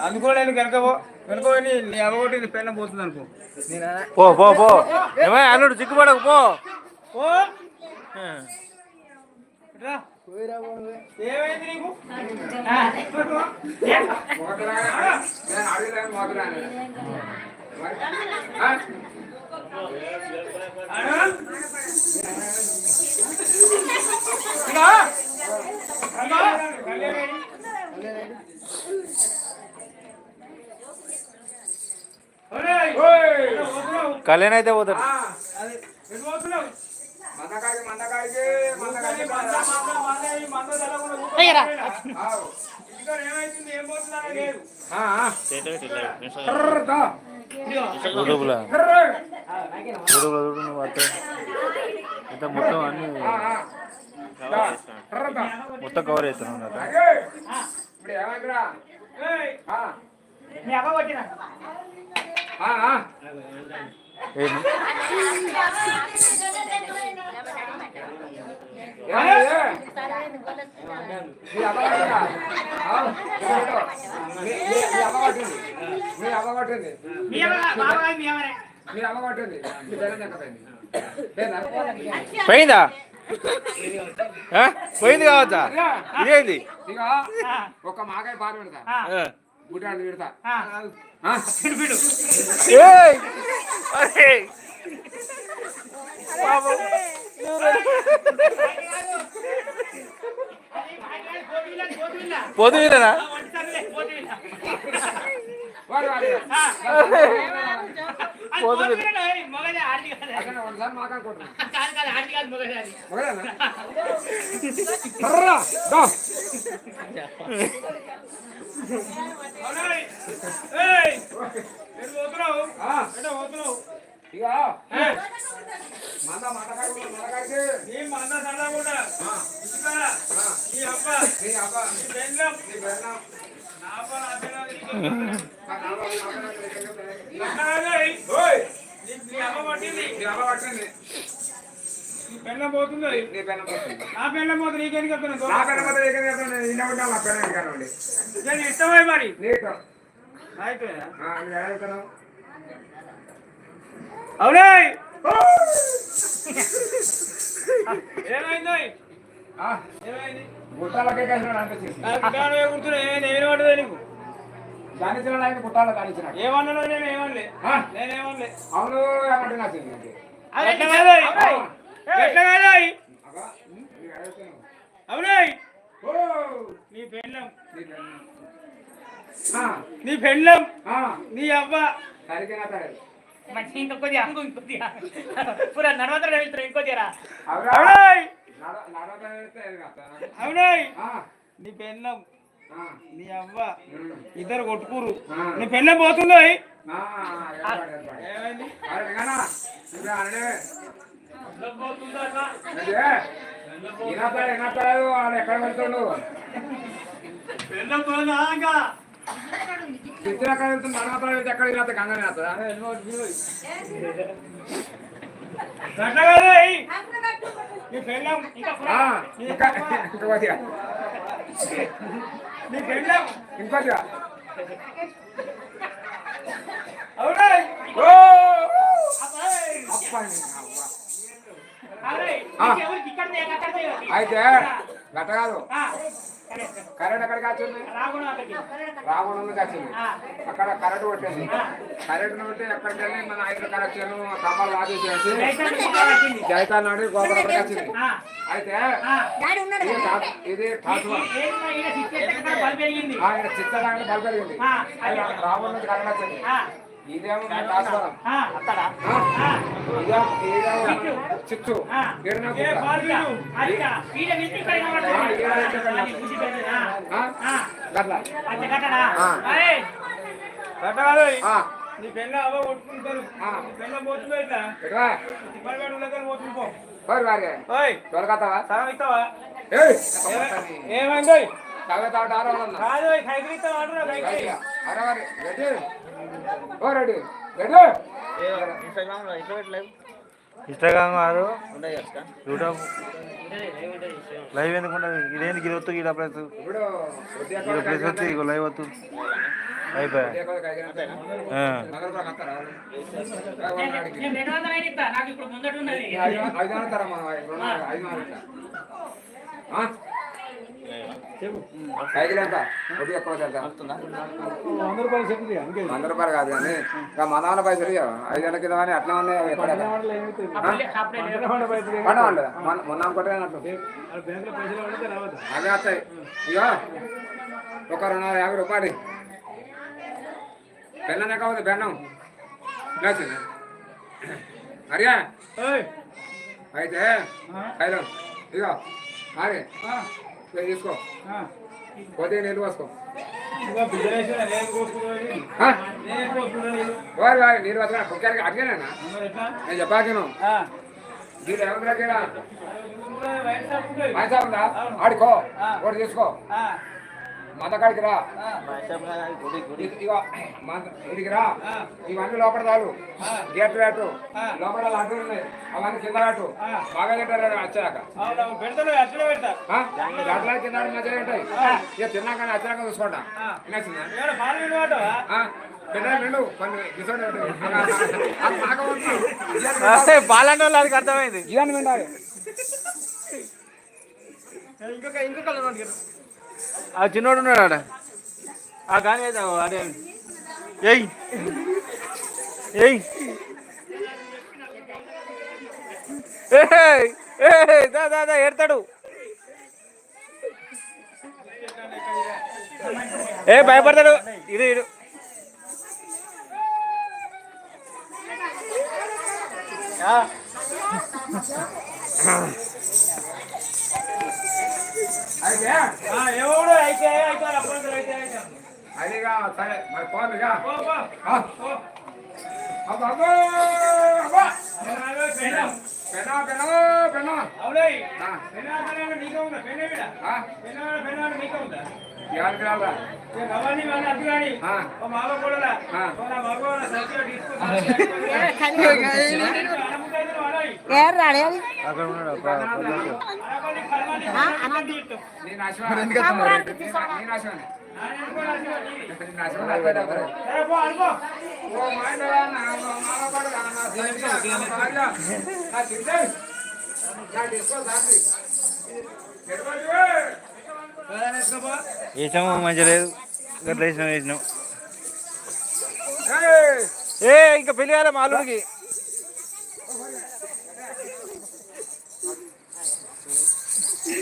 అనుకోలేను కనుక కనుక నీ అవ్వగొట్టి పెళ్ళం పోతుంది అనుకో. పో పో పో. ఏమై అల్లుడు పో. పో. ఏమైంది నీకు? కళ్యాణ్ అయితే పోతాడు. చూడు నువ్వు అత్త ఇంత మొత్తం అన్ని మొత్తం కవర్ అత్త ఇప్పుడు ఏమంటారా మీ అవ్వ కొట్టిన ఏంది మీ అవ్వగొట్టింది మీ అవ్వ బాబాయ్ మీ అవ్వనే మీ అవ్వగొట్టింది మీ బెల్లం చెక్కపోయింది లేదా? పోయిందా? పోయింది కావచ్చా? ఇదేంది? ఇక ఒక మాకాయ పాలు పెడతా. ఆ. గుడ్డాలు పెడతా. ఆ. ఆ? ఏయ్! అరే! పాపం. పొద్దునేనా వాడు వాడు. మొగదే ఆడి కాదు అక్కడ ఒకసారి మాకాయ కొట్టు. కాదు కాదు ఆడి కాదు మొగదే అది ఒకడేనా? తర్రా, దా. ఆ. ఇక మంద మందకాడికి మందకాడికి నీ మంద సరదాకుండా ఆ. ఇంటికాడ ఆ. నీ అబ్బ నీ అవ్వ నీ బెల్లం నీ బెల్లం నా అబ్బ నా పిల్లలు బెల్లం పోతుంది నీ బెల్లం పట్టింది నా బెల్లం పోతుంది నీకెందుకు చెప్తున్నాను నా బెల్లం పట్టింది ఇక్కడ చెప్తాను నిన్న ఉంటా నా బెల్లం కానివ్వండి నేను ఇష్టమై మరి? నీకు? అవునే ఏమైంది ఏమైంది? గుట్టాలకే కలిసినాడు అనిపించింది గుర్తున్నా నేను పడ్డదే నీకు? దానిచ్చిన ఆయన గుట్టాలు కానిచ్చినాడు. ఏమన్నా నేను ఏమనలే. నేనేమనలే అవును ఏమంటే నాకు తెలియదు ఎట్లా కాదు ఎట్లా కాదు అబ్బా, నీకు ఎలా చెప్తున్నావు? అవునే ఓ, నీ పెళ్ళం. నీ బెల్లం. ఆ, నీ పెళ్ళం. నీ అవ్వ. మంచి ఇంకొద్దిగా ఇంకొద్దిగా పూరా నడవతర వెళ్తారు ఇంకొద్దిగా? అవునాయ్? అవునాయ్! నీ పెళ్ళం. నీ అవ్వ. ఇద్దరు కొట్టుకురు ఆ. నీ పెళ్ళం పోతుందో ఈయనొస్తాడు, ఈయనొస్తాడు, వాడు ఎక్కడ పోతుందా ఇంకా ఇద్దరు ఎక్కడ వెళ్తుంది నడవతాడు వెళ్తే ఎక్కడ ఈయన అయితే గట్ట కాదు. కరెంట్ రాగుణం అక్కడికి. రావణం ఆ. అక్కడ కరెంట్ కొట్టింది కరెంట్ కొట్టి ఎక్కడికి వెళ్ళి మన ఐదు కనెక్షన్ ఇంకా వచ్చింది. జైతాల్ నాడు గోపురం ఆ, అయితే. ఇది. ఆయన చిత్తడానికి రావణం నుంచి కరెంట్ వచ్చింది. చిచ్చు నీ పెళ్ళ అవ్వ కొట్టుకుంటారు. పెళ్ళ పోతుంది ఇట్లా పోతుంది తొలగతావా సగం ఇస్తావా? ఏయ్. ఏమైంది వారి ఇన్స్టాగ్రామ్ కాదు యూట్యూబ్ లైవ్ ఎందుకు ఉండదు ఇదేంది గిరి వస్తుంది ఇలా ప్లేస్ ఇలా ప్లేస్ వస్తుంది ఇగో లైవ్ వస్తుంది అయిపోయా. నాకు ఇప్పుడు ముందట ఉన్నది సైకిల్ ఎంత? వడ్డీ ఎక్కువ ఎంత వంద రూపాయలు చెప్పింది అందుకే వంద రూపాయలు కాదు కానీ ఇక మన వాళ్ళ పైసలు. ఐదు వందల కింద కానీ అట్లా ఉన్నాయి మొన్న రావద్దు. అవే వస్తాయి. ఇక ఒక రెండు వందల యాభై రూపాయలు. బెల్లం ఎక్కవద్దు బెల్లం. అరియా. అయితే హైలో ఇగో అరే ఇక తీసుకో. పోసుకో. బిజినెస్ నేను? నేను కోసుకున్నాను వారి వారి నీళ్ళు పోసుకున్నా కుక్కరికి ఎట్లా? నేను చెప్పాను ఆ. దీని ఎవరి దగ్గర? ఉందా? ఆడుకో. ఒకటి తీసుకో. ఆ. మందకాడికి రా. ఇడికి రా. ఇవన్నీ లోపల చాలు గేట్ పెట్టు. లోపల లడ్డు ఉన్నాయి. అవన్నీ కింద పెట్టు. బాగా తింటారు వచ్చాక అట్లా కింద మధ్యలో ఉంటాయి. ఇక తిన్నాక వచ్చాక గిసోడు బాలంటే వాళ్ళు అది అర్థమైంది. ఇంకొక ఇంకొక. ఆ చిన్నోడు ఉన్నాడు ఆడ. ఆ కానీ అయితే అదే. ఏయ్. ఏయ్. ఏయ్. దా దా దా ఎడతాడు ఏ భయపడతాడు. ఇది ఇడు. ఆ. అయితే ఆ, ఎవడు అయితే అయితే అప్పుడు అయితే అయితే అదిగా సరే మరి పోదుగా పో, పో. ఆ. పో. అబ్బా, అబ్బా, అబ్బా. పెనాలు, పెనం. పెనా పెనా పెనా అవునయ్. ఆ. పెనాలు, పెనాలు నీకే ఉందా? పెనే వీడా? ఆ, పెనాలు, పెనాలు నీకే ఉందా? ఇవాళకి రాలా ఏ గవ్వని వాడిని అడ్డు గాని. ఆ. ఓ మావ కొడలా. ఆ. ఓ నా మగవాళ్ళ సత్యం తీసుకుని అడముకైతే వాడోయ్. అక్కడ ఉన్నాడు ప- పల్లెటూరు. అడపల్లి కర్మాని కర్మాని ఇట్టు. నేను అశ్వాన్ని నేను అశ్వాన్ని ఆయన అనుకోని అసలు ఇది. నేను అశ్వాన్ని అర్థం అవుతారు. సరే పో, అనుకో. ఓ మాయనరా, నా మామగాడు, నా సైన్య, నా భార్య, నా చిట్టి, నా డిస్కో సాక్షి. ఎటువంటి? వేసాము మంచిగా లేదు గట్ల వేసినాం వేసినాం ఏయ్! ఏ ఇంకా పెళ్లి కాలే మా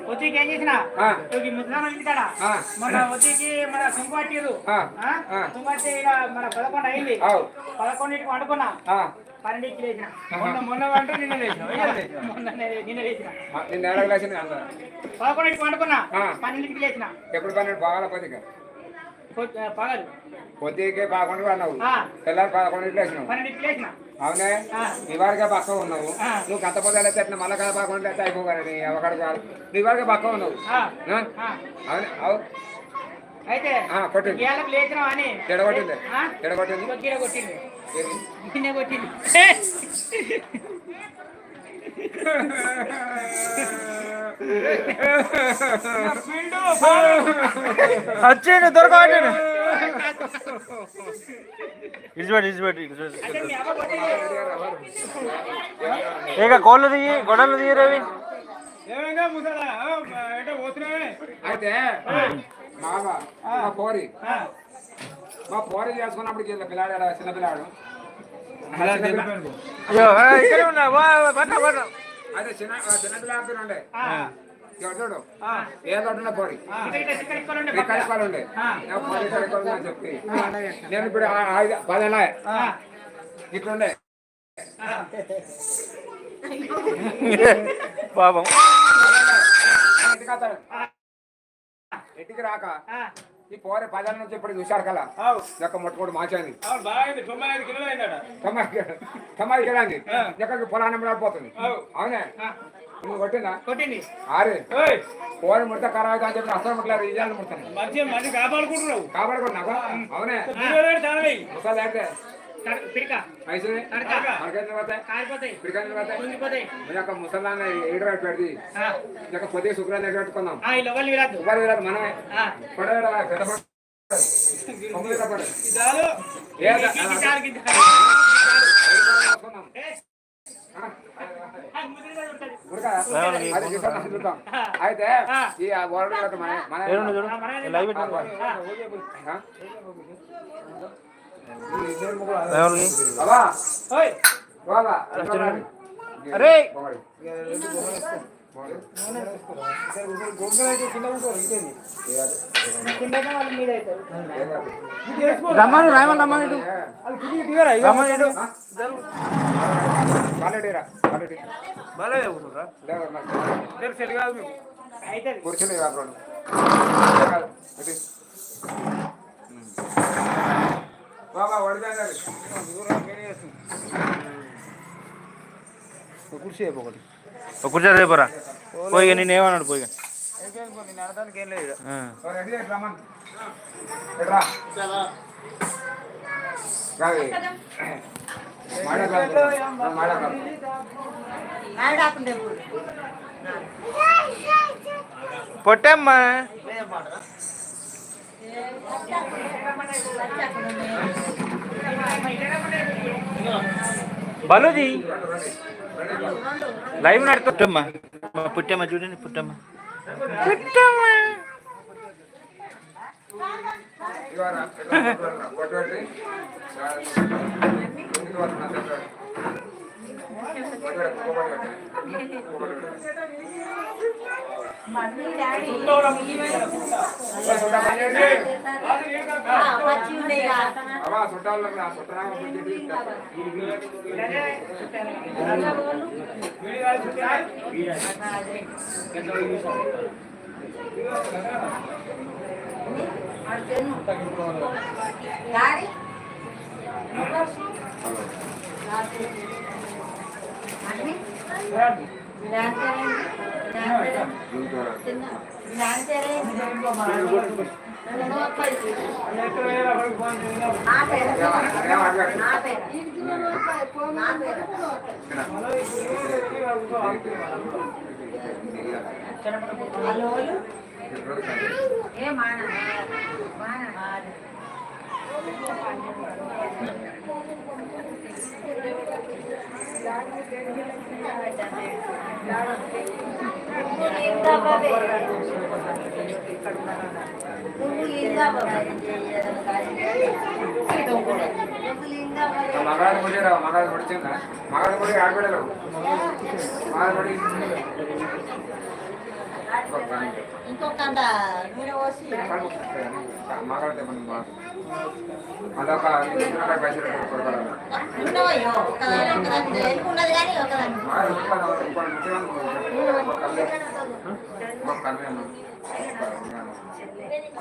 ఇదా? వచ్చేకి ఏం చేసిన? ముద్దానం ఇంటికాడ. మన వచ్చేకి మన. తుంగట్టి ఇలా మన పదకొండు అయింది. పదకొండింటికి వండుకున్నా పన్నెండింటికి లేచిన. మొన్న మొన్న అంటే నిన్న. మొన్న నిన్న లేచిన. పదకొండింటికి వండుకున్నా. పన్నెండింటికి లేచిన. ఎప్పుడు పన్నెండు? బాగా పొద్దు- పగలు. పొద్దుకే పదకొండు అన్నావు. తెల్లారి పదకొండు పన్నెండింటికి లేచిన అవునే? పక్క ఉన్నావు. నువ్వు గంత పొద్దు ఎట్లా? మళ్ళా కదా పదకొండు అయితే అయిపోగానే అవకాడు కాదు నువ్వు ఇవాళకే పక్క ఉన్నావు. అవునే? అవు. అయితే కొట్టింది. ఎడగొట్టింది? ఎడగొట్టింది కొట్టింది? కొట్టింది. వచ్చిండు దొరకబట్టిండు ఇడిచిపెట్టి ఇడిచిపెట్టి ఇడిచిపెట్టి. ఇక కోళ్ళు దిగి గొడవలు దిగి రవి. అయితే బాగా మా పోరి. మా పోరి చేసుకున్నప్పుడు పిల్లాడు చిన్న పిల్లాడు. ఇక్కడే ఉన్నా వా, పట్ట అయితే చిన్న ఆ చిన్న పిల్లాడు ఉండే చూడు ఆ. ఏ తోట పోరి ఇక్కడ ఇక్కడ ఇక్కడ ఇక్కడ ఉండే చెప్పి నేను ఇప్పుడు ఆ, ఇట్లుండే పాపం. ఇంటికి రాక ఆ, ఈ పోరి పదేళ్ళ నుంచి ఇప్పుడు చూశారు కదా ఆవు. యొక్క మొట్టమొదటి మాచాని. అవును బాగా తొంభై ఐదు కిలోలు అయిందట. తమ్మాయి కదా అండి ఎక్కడికి పొలాన్ని పడిపోతుంది అవు. అవునే. నువ్వు కొట్టిందా? కొట్టింది. ఆరే. ఓయ్ పోరి ముడత ఖరాబ్ అని చెప్పి అసలు ముట్టలేరు ఇజాలు ముడతాను కాపాడుకుంటున్నావు. నాకు అవునే. ముసలు ముసలాన్ని ఏడు పెడితే ఆ, ఈ యొక్క పొద్దు శుక్రాన్ని ఎక్కడ విరాదు ఉపాధి వేళ మనమే. అయితే ఈ మన మన మనమే లైవ్ పెట్టు? ఎవరికి? అవ్వా, ఓయ్. బాబా, అరే! రమ్మని రాయమని రమ్మని. రమ్మని ఇటు. కాలేడీరా, కాలేడీ. బాగాలేదు కూర్చుంటా లేవు, నాకు రేపు సెట్ కాదు మీకు అవుతుంది. కూర్చుని వాడుకోండి బాబా వడిపోయింది కుర్చీ ఒకటి. ఒక కుర్చీ రేపరా పోయి ఇక నేను ఏమన్నాడు పోయి ఇక. నేను అనడానికి ఏం లేదు ఆ. కాదు మాడకాలు మాడకాలు పొట్టమ్మా. బలుది లైవ్ నడుతా పుట్టమ్మ. మా పుట్టమ్మ చూడండి పుట్టమ్మ పుట్టమ్మ ఇవారా కొట్టుబెట్టి ఇంటికి వస్తున్నా అవా చుట్టాలు నా మగాడు కొడిరా మగాడు కొడిచిందా మగాడు కొడి ఆడబడలేవు మగాడు కొడి ఇంకొకంట నూనె పోసి మగాడు అదొక పైసలు ఒకదాని కానీ ఒకదాని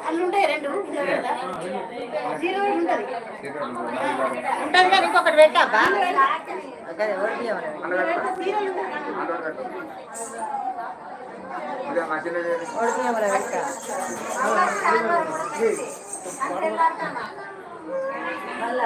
అల్లుంటాయి రెండు జీరో ఉంటది ఉంటుంది కానీ ఇంకొకటి పెట్టాక అదే ఒకటి ఇవ్వాలి. అందులో పెట్టు. అందులో పెట్టు. ఇదే మా చిన్నది ఏది? మళ్ళా